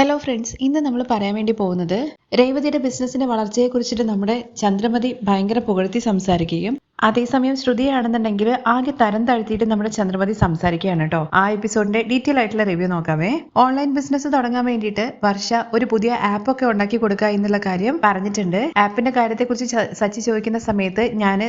Hello friends ഇന്ന് നമ്മൾ പറയാൻ വേണ്ടി പോകുന്നത് രേവതിയുടെ ബിസിനസിന്റെ വളർച്ചയെ കുറിച്ചിട്ട് നമ്മുടെ ചന്ദ്രമതി ഭയങ്കര പുകഴ്ത്തി സംസാരിക്കുകയും അതേസമയം ശ്രുതിയാണെന്നുണ്ടെങ്കിൽ ആകെ തരം താഴ്ത്തിയിട്ട് നമ്മുടെ ചന്ദ്രമതി സംസാരിക്കുകയാണ് കേട്ടോ. ആ എപ്പിസോഡിന്റെ ഡീറ്റെയിൽ ആയിട്ടുള്ള റിവ്യൂ നോക്കാമേ ഓൺലൈൻ ബിസിനസ് തുടങ്ങാൻ വേണ്ടിയിട്ട് വർഷ ഒരു പുതിയ ആപ്പ് ഒക്കെ ഉണ്ടാക്കി കൊടുക്കുക എന്നുള്ള കാര്യം പറഞ്ഞിട്ടുണ്ട്. ആപ്പിന്റെ കാര്യത്തെക്കുറിച്ച് കുറിച്ച് സച്ചി ചോദിക്കുന്ന സമയത്ത് ഞാൻ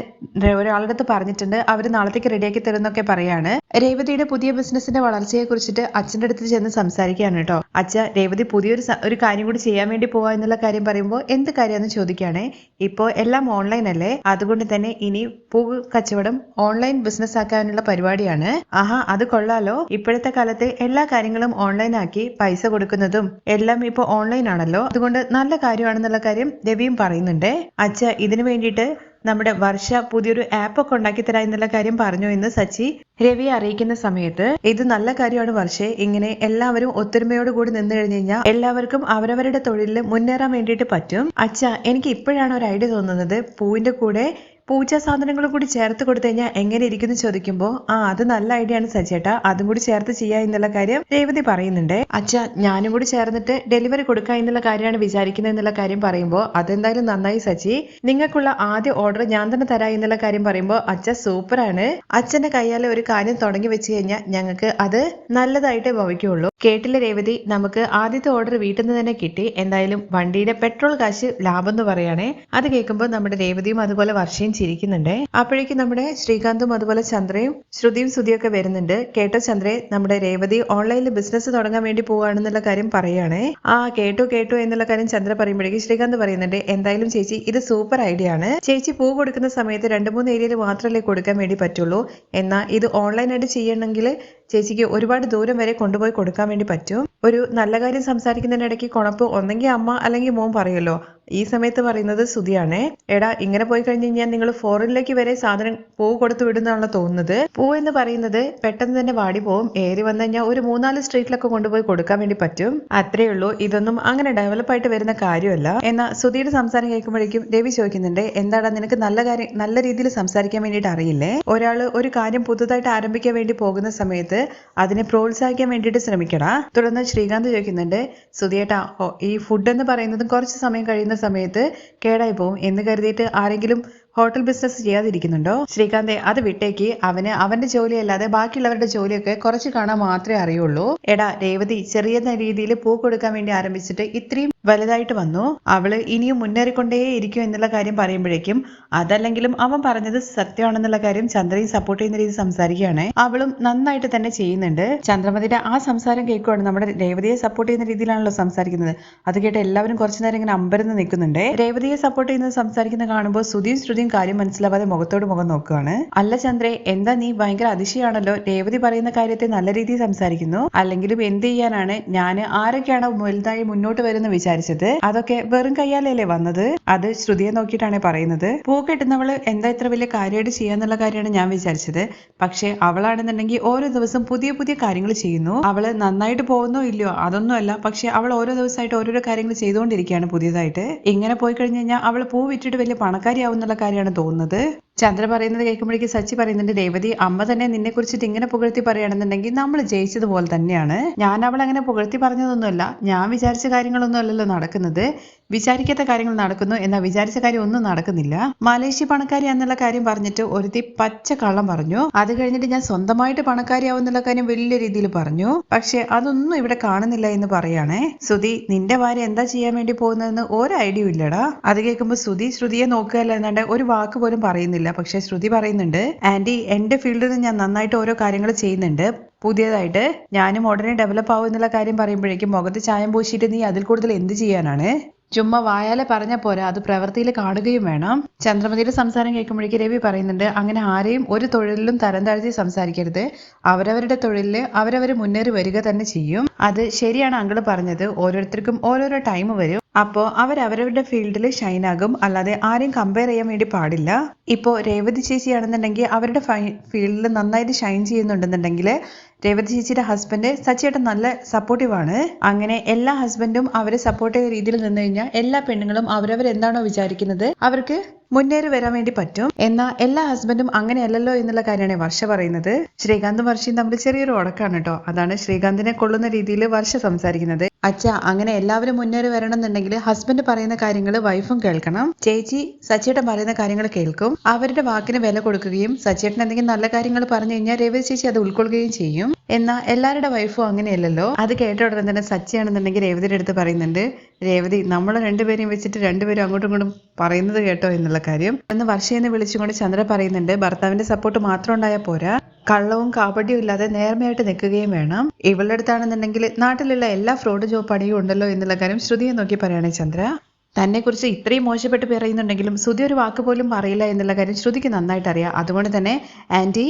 ഒരാളുടെ അടുത്ത് പറഞ്ഞിട്ടുണ്ട്. അവർ നാളത്തേക്ക് റെഡിയാക്കി തരുന്നൊക്കെ പറയാണ്. രേവതിയുടെ പുതിയ ബിസിനസിന്റെ വളർച്ചയെ കുറിച്ചിട്ട് അച്ഛന്റെ അടുത്ത് ചെന്ന് സംസാരിക്കുകയാണ് കേട്ടോ. അച്ഛ രേവതി പുതിയൊരു ഒരു കാര്യം കൂടി ചെയ്യാൻ വേണ്ടി പോവാ എന്നുള്ള കാര്യം പറയുമ്പോൾ എന്ത് കാര്യമെന്ന് ചോദിക്കുകയാണ്. ഇപ്പോൾ എല്ലാം ഓൺലൈൻ അല്ലേ? അതുകൊണ്ട് തന്നെ ഇനി പൂ കച്ചവടം ഓൺലൈൻ ബിസിനസ് ആക്കാനുള്ള പരിപാടിയാണ്. ആഹാ അത് കൊള്ളാലോ. ഇപ്പോഴത്തെ കാലത്ത് എല്ലാ കാര്യങ്ങളും ഓൺലൈൻ ആക്കി പൈസ കൊടുക്കുന്നതും എല്ലാം ഇപ്പോൾ ഓൺലൈൻ ആണല്ലോ. അതുകൊണ്ട് നല്ല കാര്യമാണെന്നുള്ള കാര്യം രവിയും പറയുന്നുണ്ട്. അച്ഛ ഇതിനു വേണ്ടിയിട്ട് നമ്മുടെ വർഷ പുതിയൊരു ആപ്പ് ഒക്കെ ഉണ്ടാക്കി തരാം എന്നുള്ള കാര്യം പറഞ്ഞു എന്ന് സച്ചി രവിയെ അറിയിക്കുന്ന സമയത്ത്. ഇത് നല്ല കാര്യമാണ് വർഷേ. ഇങ്ങനെ എല്ലാവരും ഒത്തൊരുമയോട് കൂടി നിന്ന് കഴിഞ്ഞു കഴിഞ്ഞാൽ എല്ലാവർക്കും അവരവരുടെ തൊഴിലിൽ മുന്നേറാൻ വേണ്ടിയിട്ട് പറ്റും. അച്ഛ എനിക്ക് ഇപ്പോഴാണ് ഒരു ഐഡിയ തോന്നുന്നത് പൂവിന്റെ കൂടെ പൂജാ സാധനങ്ങളും കൂടി ചേർത്ത് കൊടുത്തു കഴിഞ്ഞാൽ എങ്ങനെ ഇരിക്കുന്നു ചോദിക്കുമ്പോൾ ആ അത് നല്ല ഐഡിയ ആണ് സച്ചേട്ടാ അതും കൂടി ചേർത്ത് ചെയ്യാ എന്നുള്ള കാര്യം രേവതി പറയുന്നുണ്ട്. അച്ഛ ഞാനും കൂടി ചേർന്നിട്ട് ഡെലിവറി കൊടുക്കുക എന്നുള്ള കാര്യമാണ് വിചാരിക്കുന്നത് എന്നുള്ള കാര്യം പറയുമ്പോൾ അതെന്തായാലും നന്നായി സജി നിങ്ങൾക്കുള്ള ആദ്യ ഓർഡർ ഞാൻ തന്നെ തരാം എന്നുള്ള കാര്യം പറയുമ്പോൾ അച്ഛ സൂപ്പറാണ് അച്ഛന്റെ കയ്യാലെ ഒരു കാര്യം തുടങ്ങി വെച്ച് കഴിഞ്ഞാൽ ഞങ്ങൾക്ക് അത് നല്ലതായിട്ട് ഭവിക്കുള്ളൂ. കേട്ടില്ല രേവതി നമുക്ക് ആദ്യത്തെ ഓർഡർ വീട്ടിൽ നിന്ന് തന്നെ കിട്ടി. എന്തായാലും വണ്ടിയുടെ പെട്രോൾ കാശ് ലാഭം എന്ന് പറയുകയാണേ അത് കേൾക്കുമ്പോൾ നമ്മുടെ രേവതിയും അതുപോലെ വർഷയും ചിരിക്കുന്നുണ്ട്. അപ്പോഴേക്കും നമ്മുടെ ശ്രീകാന്തും അതുപോലെ ചന്ദ്രയും ശ്രുതിയും സുതിയൊക്കെ വരുന്നുണ്ട്. കേട്ടോ ചന്ദ്രയെ നമ്മുടെ രേവതി ഓൺലൈനിൽ ബിസിനസ് തുടങ്ങാൻ വേണ്ടി പോവുകയാണെന്നുള്ള കാര്യം പറയുകയാണേ ആ കേട്ടോ കേട്ടോ എന്നുള്ള കാര്യം ചന്ദ്ര പറയുമ്പോഴേക്കും ശ്രീകാന്ത് പറയുന്നുണ്ട്. എന്തായാലും ചേച്ചി ഇത് സൂപ്പർ ഐഡിയ ആണ്. ചേച്ചി പൂ കൊടുക്കുന്ന സമയത്ത് രണ്ട് മൂന്ന് ഏരിയയിൽ മാത്രമല്ലേ കൊടുക്കാൻ വേണ്ടി പറ്റുള്ളൂ. എന്നാൽ ഇത് ഓൺലൈനായിട്ട് ചെയ്യണമെങ്കിൽ ചേച്ചിക്ക് ഒരുപാട് ദൂരം വരെ കൊണ്ടുപോയി കൊടുക്കാൻ വേണ്ടി പറ്റും. ഒരു നല്ല കാര്യം സംസാരിക്കുന്നതിനിടയ്ക്ക് കുണപ്പ് ഒന്നെങ്കിൽ അമ്മ അല്ലെങ്കിൽ മോൻ പറയുമല്ലോ ഈ സമയത്ത് പറയുന്നത് സുതിയാണേ എടാ ഇങ്ങനെ പോയി കഴിഞ്ഞ് കഴിഞ്ഞാൽ നിങ്ങൾ ഫോറിനിലേക്ക് വരെ സാധനം പൂ കൊടുത്തു വിടുന്നതാണല്ലോ തോന്നുന്നത്. പൂ എന്ന് പറയുന്നത് പെട്ടെന്ന് തന്നെ വാടി പോവും. ഏറി വന്നു കഴിഞ്ഞാൽ ഒരു മൂന്നാൽ സ്ട്രീറ്റിലൊക്കെ കൊണ്ടുപോയി കൊടുക്കാൻ വേണ്ടി പറ്റും. അത്രേ ഉള്ളൂ. ഇതൊന്നും അങ്ങനെ ഡെവലപ്പായിട്ട് വരുന്ന കാര്യമല്ല. എന്നാൽ സുതിയുടെ സംസാരം കേൾക്കുമ്പോഴേക്കും രവി ചോദിക്കുന്നുണ്ട് എന്താടാ നിനക്ക് നല്ല കാര്യം നല്ല രീതിയിൽ സംസാരിക്കാൻ വേണ്ടിയിട്ട് അറിയില്ലേ? ഒരാൾ ഒരു കാര്യം പുതുതായിട്ട് ആരംഭിക്കാൻ വേണ്ടി പോകുന്ന സമയത്ത് അതിനെ പ്രോത്സാഹിക്കാൻ വേണ്ടിയിട്ട് ശ്രമിക്കടാ. തുടർന്ന് ശ്രീകാന്ത് ചോദിക്കുന്നുണ്ട് സുധിയേട്ടാ ഈ ഫുഡ് എന്ന് പറയുന്നത് കുറച്ച് സമയം കഴിയുന്ന സമയത്ത് കേടായി പോകും എന്ന് കരുതിയിട്ട് ആരെങ്കിലും ഹോട്ടൽ ബിസിനസ് ചെയ്യാതിരിക്കുന്നുണ്ടോ? ശ്രീകാന്തെ അത് വിട്ടേക്ക്. അവന് അവന്റെ ജോലിയല്ലാതെ ബാക്കിയുള്ളവരുടെ ജോലിയൊക്കെ കുറച്ച് കാണാൻ മാത്രമേ അറിയുള്ളൂ. എടാ രേവതി ചെറിയ രീതിയിൽ പൂ കൊടുക്കാൻ വേണ്ടി ആരംഭിച്ചിട്ട് ഇത്രയും വലുതായിട്ട് വന്നു. അവൾ ഇനിയും മുന്നേറിക്കൊണ്ടേ ഇരിക്കും എന്നുള്ള കാര്യം പറയുമ്പോഴേക്കും അതല്ലെങ്കിലും അവൻ പറഞ്ഞത് സത്യമാണെന്നുള്ള കാര്യം ചന്ദ്രയും സപ്പോർട്ട് ചെയ്യുന്ന രീതി സംസാരിക്കുകയാണ്. അവളും നന്നായിട്ട് തന്നെ ചെയ്യുന്നുണ്ട്. ചന്ദ്രമതിയുടെ ആ സംസാരം കേൾക്കുവാണ് നമ്മുടെ രേവതിയെ സപ്പോർട്ട് ചെയ്യുന്ന രീതിയിലാണല്ലോ സംസാരിക്കുന്നത്. അത് കേട്ട് എല്ലാവരും കുറച്ചു നേരം ഇങ്ങനെ അമ്പരന്ന് നിൽക്കുന്നുണ്ട്. രേവതിയെ സപ്പോർട്ട് ചെയ്യുന്നത് സംസാരിക്കുന്ന കാണുമ്പോൾ ശ്രുതിയും ശ്രുതിയും കാര്യം മനസ്സിലാവാതെ മുഖത്തോട് മുഖം നോക്കുകയാണ്. അല്ല ചന്ദ്രേ എന്താ നീ ഭയങ്കര അതിശയാണല്ലോ? രേവതി പറയുന്ന കാര്യത്തെ നല്ല രീതിയിൽ സംസാരിക്കുന്നു. അല്ലെങ്കിലും എന്ത് ചെയ്യാനാണ്? ഞാൻ ആരൊക്കെയാണ് വലുതായി മുന്നോട്ട് വരുന്ന വിചാരിച്ചത്? അതൊക്കെ വെറും കയ്യാലല്ലേ വന്നത്? അത് ശ്രുതിയെ നോക്കിയിട്ടാണ് പറയുന്നത്. പൂ കെട്ടുന്നവൾ എന്താ ഇത്ര വലിയ കാര്യമായിട്ട് ചെയ്യാന്നുള്ള കാര്യമാണ് ഞാൻ വിചാരിച്ചത്. പക്ഷെ അവളാണെന്നുണ്ടെങ്കിൽ ഓരോ ദിവസം പുതിയ പുതിയ കാര്യങ്ങൾ ചെയ്യുന്നു. അവൾ നന്നായിട്ട് പോകുന്നോ ഇല്ലയോ അതൊന്നുമല്ല പക്ഷെ അവൾ ഓരോ ദിവസമായിട്ട് ഓരോരോ കാര്യങ്ങൾ ചെയ്തുകൊണ്ടിരിക്കുകയാണ് പുതിയതായിട്ട്. ഇങ്ങനെ പോയി കഴിഞ്ഞു കഴിഞ്ഞാൽ അവൾ പൂ വിറ്റിട്ട് വലിയ പണക്കാരിയാവും എന്നുള്ള കാര്യമാണ് തോന്നുന്നത്. ചന്ദ്ര പറയുന്നത് കേൾക്കുമ്പോഴേക്കും സച്ചി പറയുന്നുണ്ട് രേവതി അമ്മ തന്നെ നിന്നെ കുറിച്ചിട്ട് ഇങ്ങനെ പുകഴ്ത്തി പറയുകയാണെന്നുണ്ടെങ്കിൽ നമ്മൾ ജയിച്ചതുപോലെ തന്നെയാണ്. ഞാൻ അവൾ അങ്ങനെ പുകഴ്ത്തി പറഞ്ഞതൊന്നുമല്ല. ഞാൻ വിചാരിച്ച കാര്യങ്ങളൊന്നും അല്ലല്ലോ നടക്കുന്നത്. വിചാരിക്കാത്ത കാര്യങ്ങൾ നടക്കുന്നു. എന്നാൽ വിചാരിച്ച കാര്യം ഒന്നും നടക്കുന്നില്ല. മലേഷ്യ പണക്കാരി എന്നുള്ള കാര്യം പറഞ്ഞിട്ട് ഒരുത്തി പച്ച കള്ളം പറഞ്ഞു. അത് കഴിഞ്ഞിട്ട് ഞാൻ സ്വന്തമായിട്ട് പണക്കാരിയാവുന്നുള്ള കാര്യം വലിയ രീതിയിൽ പറഞ്ഞു. പക്ഷെ അതൊന്നും ഇവിടെ കാണുന്നില്ല എന്ന് പറയാണേ. സുധി നിന്റെ ഭാര്യ എന്താ ചെയ്യാൻ വേണ്ടി പോകുന്നതെന്ന് ഒരു ഐഡിയ ഇല്ലടാ. അത് കേൾക്കുമ്പോൾ സുധി ശ്രുതിയെ നോക്കുകയല്ല എന്നാണ്ട് ഒരു വാക്ക് പോലും പറയുന്നില്ല. പക്ഷെ ശ്രുതി പറയുന്നുണ്ട് ആന്റി എന്റെ ഫീൽഡിൽ ഞാൻ നന്നായിട്ട് ഓരോ കാര്യങ്ങൾ ചെയ്യുന്നുണ്ട്. പുതിയതായിട്ട് ഞാനും ഉടനെ ഡെവലപ്പ് ആവും എന്നുള്ള കാര്യം പറയുമ്പോഴേക്കും മുഖത്ത് ചായം പൂശിയിട്ട് നീ അതിൽ കൂടുതൽ എന്ത് ചെയ്യാനാണ്? ചുമ്മാ വായാലെ പറഞ്ഞ പോരാ അത് പ്രവൃത്തിയിൽ കാണുകയും വേണം. ചന്ദ്രമതിയുടെ സംസാരം കേൾക്കുമ്പോഴേക്ക് രവി പറയുന്നുണ്ട് അങ്ങനെ ആരെയും ഒരു തൊഴിലിലും തരം താഴ്ത്തി സംസാരിക്കരുത്. അവരവരുടെ തൊഴിലിൽ അവരവർ മുന്നേറി വരിക തന്നെ ചെയ്യും. അത് ശരിയാണ് അങ്കിൾ പറഞ്ഞത്. ഓരോരുത്തർക്കും ഓരോരോ ടൈം വരും. അപ്പോൾ അവരവരുടെ ഫീൽഡിൽ ഷൈൻ ആകും. അല്ലാതെ ആരെയും കമ്പയർ ചെയ്യാൻ വേണ്ടി പാടില്ല. ഇപ്പോൾ രേവതി ചേച്ചിയാണെന്നുണ്ടെങ്കിൽ അവരുടെ ഫീൽഡിൽ നന്നായിട്ട് ഷൈൻ ചെയ്യുന്നുണ്ടെന്നുണ്ടെങ്കിൽ രേവതി ചേച്ചിയുടെ ഹസ്ബൻഡ് സച്ചിയേട്ടൻ നല്ല സപ്പോർട്ടീവ് ആണ്. അങ്ങനെ എല്ലാ ഹസ്ബൻഡും അവരെ സപ്പോർട്ട് ചെയ്യുന്ന രീതിയിൽ നിന്ന് കഴിഞ്ഞാൽ എല്ലാ പെണ്ണുങ്ങളും അവരവർ എന്താണോ വിചാരിക്കുന്നത് അവർക്ക് മുന്നേറി വരാൻ വേണ്ടി പറ്റും. എന്നാൽ എല്ലാ ഹസ്ബൻഡും അങ്ങനെയല്ലല്ലോ എന്നുള്ള കാര്യമാണ് വർഷ പറയുന്നത്. ശ്രീകാന്തും വർഷയും തമ്മിൽ ചെറിയൊരു ഉടക്കാണ് കേട്ടോ. അതാണ് ശ്രീകാന്തിനെ കൊള്ളുന്ന രീതിയിൽ വർഷ സംസാരിക്കുന്നത്. അച്ഛ അങ്ങനെ എല്ലാവരും മുന്നേറി വരണം എന്നുണ്ടെങ്കിൽ ഹസ്ബൻഡ് പറയുന്ന കാര്യങ്ങൾ വൈഫും കേൾക്കണം. ചേച്ചി സച്ചേട്ടൻ പറയുന്ന കാര്യങ്ങൾ കേൾക്കും. അവരുടെ വാക്കിന് വില കൊടുക്കുകയും സച്ചേട്ടൻ എന്തെങ്കിലും നല്ല കാര്യങ്ങൾ പറഞ്ഞു കഴിഞ്ഞാൽ രവി ചേച്ചി അത് ഉൾക്കൊള്ളുകയും ചെയ്യും. എന്നാൽ എല്ലാവരുടെ വൈഫും അങ്ങനെയല്ലല്ലോ. അത് കേട്ട ഉടനെ തന്നെ സച്ചിയാണെന്നുണ്ടെങ്കിൽ രേവതിയുടെ അടുത്ത് പറയുന്നുണ്ട് രേവതി നമ്മൾ രണ്ടുപേരെയും വെച്ചിട്ട് രണ്ടുപേരും അങ്ങോട്ടും ഇങ്ങോട്ടും പറയുന്നത് കേട്ടോ എന്നുള്ള കാര്യം. എന്ന് വർഷയെന്ന് വിളിച്ചുകൊണ്ട് ചന്ദ്ര പറയുന്നുണ്ട് ഭർത്താവിന്റെ സപ്പോർട്ട് മാത്രം ഉണ്ടായാൽ പോരാ. കള്ളവും കാപട്യവും ഇല്ലാതെ നേർമയായിട്ട് നിൽക്കുകയും വേണം. ഇവളുടെ അടുത്താണെന്നുണ്ടെങ്കിൽ നാട്ടിലുള്ള എല്ലാ ഫ്രോഡ് ജോബ് പണിയും ഉണ്ടല്ലോ എന്നുള്ള കാര്യം ശ്രുതിയെ നോക്കി പറയുകയാണ് ചന്ദ്ര. തന്നെ കുറിച്ച് ഇത്രയും മോശപ്പെട്ട് പറയുന്നുണ്ടെങ്കിലും ശ്രുതി ഒരു വാക്ക് പോലും പറയില്ല എന്നുള്ള കാര്യം ശ്രുതിക്ക് നന്നായിട്ട് അറിയാം. അതുകൊണ്ട് തന്നെ ആന്റി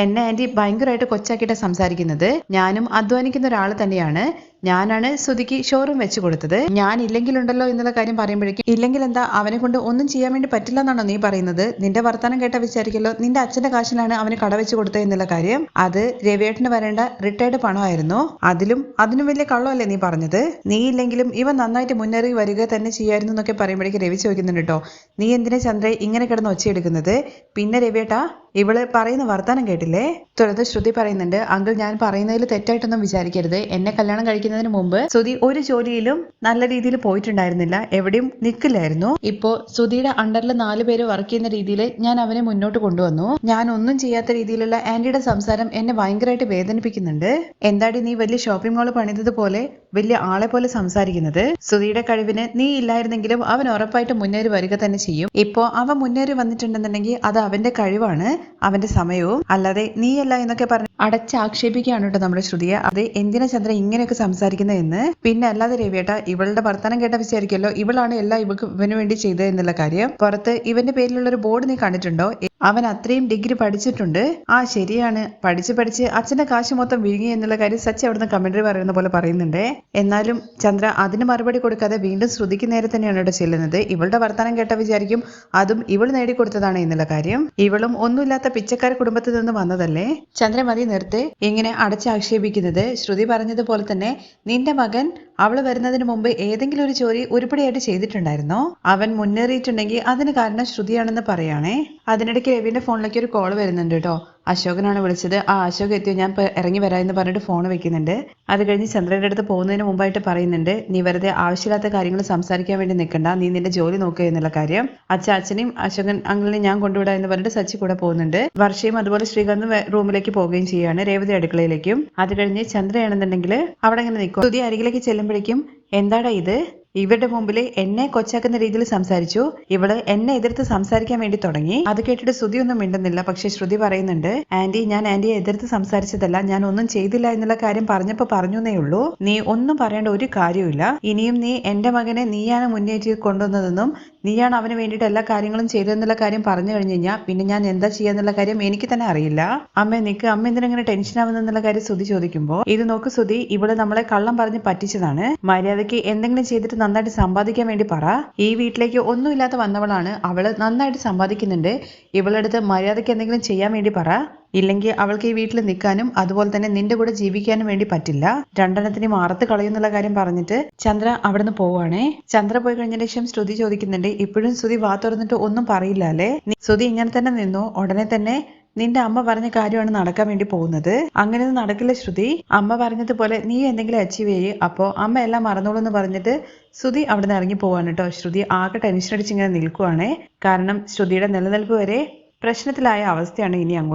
എന്നെ ആന്റി ഭയങ്കരമായിട്ട് കൊച്ചാക്കിയിട്ട് സംസാരിക്കുന്നത്. ഞാനും അധ്വാനിക്കുന്ന ഒരാൾ തന്നെയാണ്. ഞാനാണ് ശ്രുതിക്ക് ഷോറൂം വെച്ച് കൊടുത്തത്. ഞാൻ ഇല്ലെങ്കിലുണ്ടല്ലോ എന്നുള്ള കാര്യം പറയുമ്പോഴേക്കും ഇല്ലെങ്കിൽ എന്താ അവനെ കൊണ്ട് ഒന്നും ചെയ്യാൻ വേണ്ടി പറ്റില്ല എന്നാണോ നീ പറയുന്നത്? നിന്റെ വർത്തമാനം കേട്ട വിചാരിക്കല്ലോ നിന്റെ അച്ഛന്റെ കാശിലാണ് അവന് കട വെച്ച് കൊടുത്തത് എന്നുള്ള കാര്യം? അത് രവിയേട്ടന് വരേണ്ട റിട്ടയർഡ് പണമായിരുന്നു. അതിലും അതിനും വലിയ കള്ളമല്ലേ നീ പറഞ്ഞത്? നീ ഇല്ലെങ്കിലും ഇവ നന്നായിട്ട് മുന്നേറി വരിക തന്നെ ചെയ്യായിരുന്നു എന്നൊക്കെ പറയുമ്പോഴേക്കും രവി ചോദിക്കുന്നുണ്ട് കേട്ടോ നീ എന്തിനാ ചന്ദ്ര ഇങ്ങനെ കിടന്ന് ഒച്ചയെടുക്കുന്നത്? പിന്നെ രവിയേട്ടാ ഇവൾ പറയുന്ന വർത്തമാനം കേട്ടില്ലേ? തുടർന്ന് ശ്രുതി പറയുന്നുണ്ട് അങ്കിൾ ഞാൻ പറയുന്നതിൽ തെറ്റായിട്ടൊന്നും വിചാരിക്കരുത്. എന്നെ കല്യാണം കഴിക്കുന്നതിന് മുമ്പ് സുധി ഒരു ജോലിയിലും നല്ല രീതിയിൽ പോയിട്ടുണ്ടായിരുന്നില്ല. എവിടെയും നിൽക്കില്ലായിരുന്നു ഇപ്പോ സുധിയുടെ അണ്ടറിൽ നാല് പേര് വർക്ക് ചെയ്യുന്ന രീതിയിൽ ഞാൻ അവനെ മുന്നോട്ട് കൊണ്ടുവന്നു. ഞാൻ ഒന്നും ചെയ്യാത്ത രീതിയിലുള്ള ആന്റിയുടെ സംസാരം എന്നെ ഭയങ്കരമായിട്ട് വേദനിപ്പിക്കുന്നുണ്ട്. എന്താടി നീ വലിയ ഷോപ്പിംഗ് മാൾ പണിതത് പോലെ വലിയ ആളെ പോലെ സംസാരിക്കുന്നത്. സുധിയുടെ കഴിവിന് നീ ഇല്ലായിരുന്നെങ്കിലും അവൻ ഉറപ്പായിട്ട് മുന്നേറി വരിക തന്നെ ചെയ്യും. ഇപ്പോ അവൻ മുന്നേറി വന്നിട്ടുണ്ടെന്നുണ്ടെങ്കിൽ അത് അവന്റെ കഴിവാണ് അവന്റെ സമയവും. അല്ലാതെ നീയല്ല എന്നൊക്കെ പറഞ്ഞ് അടച്ചാക്ഷേപിക്കുകയാണ് കേട്ടോ നമ്മുടെ ശ്രുതിയെ. അത് എന്തിനാ ചന്ദ്ര ഇങ്ങനെയൊക്കെ സംസാരിക്കുന്നതെന്ന് പിന്നെ അല്ലാതെ രവിയേട്ട ഇവളുടെ വർത്തമാനം കേട്ട വിചാരിക്കല്ലോ ഇവളാണ് എല്ലാം ഇവക്ക് ഇവന് വേണ്ടി ചെയ്തത് എന്നുള്ള കാര്യം. പുറത്ത് ഇവന്റെ പേരിലുള്ള ഒരു ബോർഡ് നീ കണ്ടിട്ടുണ്ടോ? അവൻ അത്രയും ഡിഗ്രി പഠിച്ചിട്ടുണ്ട്. ആ ശരിയാണ്. പഠിച്ച് പഠിച്ച് അച്ഛന്റെ കാശ് മൊത്തം വിഴുങ്ങി എന്നുള്ള കാര്യം സച്ച് അവിടുന്ന് കമന്ററി പറയുന്ന പോലെ പറയുന്നുണ്ട്. എന്നാലും ചന്ദ്ര അതിന് മറുപടി കൊടുക്കാതെ വീണ്ടും ശ്രുതിക്ക് നേരെ തന്നെയാണ് ഇവിടെ ചെല്ലുന്നത്. ഇവളുടെ വർത്തമാനം കേട്ട വിചാരിക്കും അതും ഇവൾ നേടിക്കൊടുത്തതാണ് എന്നുള്ള കാര്യം. ഇവളും ഒന്നുമില്ലാത്ത പിച്ചക്കാര കുടുംബത്തിൽ നിന്ന് വന്നതല്ലേ? ചന്ദ്ര മതി നിർത്ത്. ഇങ്ങനെ അടച്ചാക്ഷേപിക്കുന്നത് ശ്രുതി പറഞ്ഞതുപോലെ തന്നെ നിന്റെ മകൻ അവൾ വരുന്നതിന് മുമ്പ് ഏതെങ്കിലും ഒരു ജോലി ഉരുപ്പടിയായിട്ട് ചെയ്തിട്ടുണ്ടായിരുന്നോ? അവൻ മുന്നേറിയിട്ടുണ്ടെങ്കിൽ അതിന് കാരണം ശ്രുതിയാണെന്ന് പറയാണേ. അതിനിടയ്ക്ക് രവിന്റെ ഫോണിലേക്ക് ഒരു കോൾ വരുന്നുണ്ട് കേട്ടോ. അശോകനാണ് വിളിച്ചത്. ആ അശോക് എത്തിയോ? ഞാൻ ഇറങ്ങി വരാം എന്ന് പറഞ്ഞിട്ട് ഫോൺ വെക്കുന്നുണ്ട്. അത് കഴിഞ്ഞ് ചന്ദ്രന്റെ അടുത്ത് പോകുന്നതിന് മുമ്പായിട്ട് പറയുന്നുണ്ട് നീ വെറുതെ ആവശ്യമില്ലാത്ത കാര്യങ്ങൾ സംസാരിക്കാൻ വേണ്ടി നിൽക്കണ്ട. നീ നിന്റെ ജോലി നോക്കുക എന്നുള്ള കാര്യം. അച്ഛ അച്ഛനെയും അശോകൻ അങ്കിളിനെ ഞാൻ കൊണ്ടുവിടാം എന്ന് പറഞ്ഞിട്ട് സച്ചി കൂടെ പോകുന്നുണ്ട്. വർഷയും അതുപോലെ ശ്രീകാന്തും റൂമിലേക്ക് പോവുകയും ചെയ്യുകയാണ് രേവതി അടുക്കളയിലേക്കും. അത് കഴിഞ്ഞ് ചന്ദ്രയാണെന്നുണ്ടെങ്കിൽ അവിടെ ഇങ്ങനെ നിൽക്കും. പുതിയ അരികിലേക്ക് ചെല്ലുമ്പോഴേക്കും എന്താടാ ഇത്? ഇവരുടെ മുമ്പിൽ എന്നെ കൊച്ചാക്കുന്ന രീതിയിൽ സംസാരിച്ചു. ഇവൾ എന്നെ എതിർത്ത് സംസാരിക്കാൻ വേണ്ടി തുടങ്ങി. അത് കേട്ടിട്ട് ശ്രുതി ഒന്നും മിണ്ടുന്നില്ല. പക്ഷെ ശ്രുതി പറയുന്നുണ്ട് ആന്റി ഞാൻ ആന്റിയെ എതിർത്ത് സംസാരിച്ചതല്ല. ഞാൻ ഒന്നും ചെയ്തില്ല എന്നുള്ള കാര്യം പറഞ്ഞപ്പോ പറഞ്ഞേ ഉള്ളൂ. നീ ഒന്നും പറയേണ്ട ഒരു കാര്യമില്ല ഇനിയും നീ എന്റെ മകനെ നീയാണ് മുന്നേറ്റി കൊണ്ടുവന്നതെന്നും നീയാണ് അവന് വേണ്ടിയിട്ട് എല്ലാ കാര്യങ്ങളും ചെയ്തതെന്നുള്ള കാര്യം പറഞ്ഞു കഴിഞ്ഞു കഴിഞ്ഞാൽ പിന്നെ ഞാൻ എന്താ ചെയ്യാന്നുള്ള കാര്യം എനിക്ക് തന്നെ അറിയില്ല. അമ്മ നിക്ക് അമ്മ എന്തിനെ ടെൻഷൻ ആവുന്നെന്നുള്ള കാര്യം സുതി ചോദിക്കുമ്പോൾ ഇത് നോക്ക് സുതി ഇവിടെ നമ്മളെ കള്ളം പറഞ്ഞ് പറ്റിച്ചതാണ്. മര്യാദയ്ക്ക് എന്തെങ്കിലും ചെയ്തിട്ട് നന്നായിട്ട് സമ്പാദിക്കാൻ വേണ്ടി പറ. ഈ വീട്ടിലേക്ക് ഒന്നുമില്ലാത്ത വന്നവളാണ്. അവൾ നന്നായിട്ട് സമ്പാദിക്കുന്നുണ്ട്. ഇവളെടുത്ത് മര്യാദയ്ക്ക് എന്തെങ്കിലും ചെയ്യാൻ വേണ്ടി പറ. ഇല്ലെങ്കിൽ അവൾക്ക് ഈ വീട്ടിൽ നിൽക്കാനും അതുപോലെ തന്നെ നിന്റെ കൂടെ ജീവിക്കാനും വേണ്ടി പറ്റില്ല. രണ്ടെണ്ണത്തിനെ മാറത്ത് കളയുന്നുള്ള കാര്യം പറഞ്ഞിട്ട് ചന്ദ്ര അവിടുന്ന് പോവാണേ ചന്ദ്ര പോയി കഴിഞ്ഞ ശേഷം ശ്രുതി ചോദിക്കുന്നുണ്ട് ഇപ്പോഴും ശ്രുതി വാ തുറന്നിട്ട് ഒന്നും പറയില്ല അല്ലേ? ശ്രുതി ഇങ്ങനെ തന്നെ നിന്നു. ഉടനെ തന്നെ നിന്റെ അമ്മ പറഞ്ഞ കാര്യമാണ് നടക്കാൻ വേണ്ടി പോകുന്നത്. അങ്ങനെയൊന്നും നടക്കില്ല ശ്രുതി. അമ്മ പറഞ്ഞതുപോലെ നീ എന്തെങ്കിലും അച്ചീവ് ചെയ്യ്. അപ്പോ അമ്മ എല്ലാം മറന്നോളൂ എന്ന് പറഞ്ഞിട്ട് ശ്രുതി അവിടെ നിന്ന് ഇറങ്ങി പോവാണ് കേട്ടോ. ശ്രുതി ആകെ ടെൻഷൻ അടിച്ച് ഇങ്ങനെ നിൽക്കുവാണേ. കാരണം ശ്രുതിയുടെ നിലനിൽപ്പ് വരെ പ്രശ്നത്തിലായ അവസ്ഥയാണ് ഇനി അങ്ങോട്ട്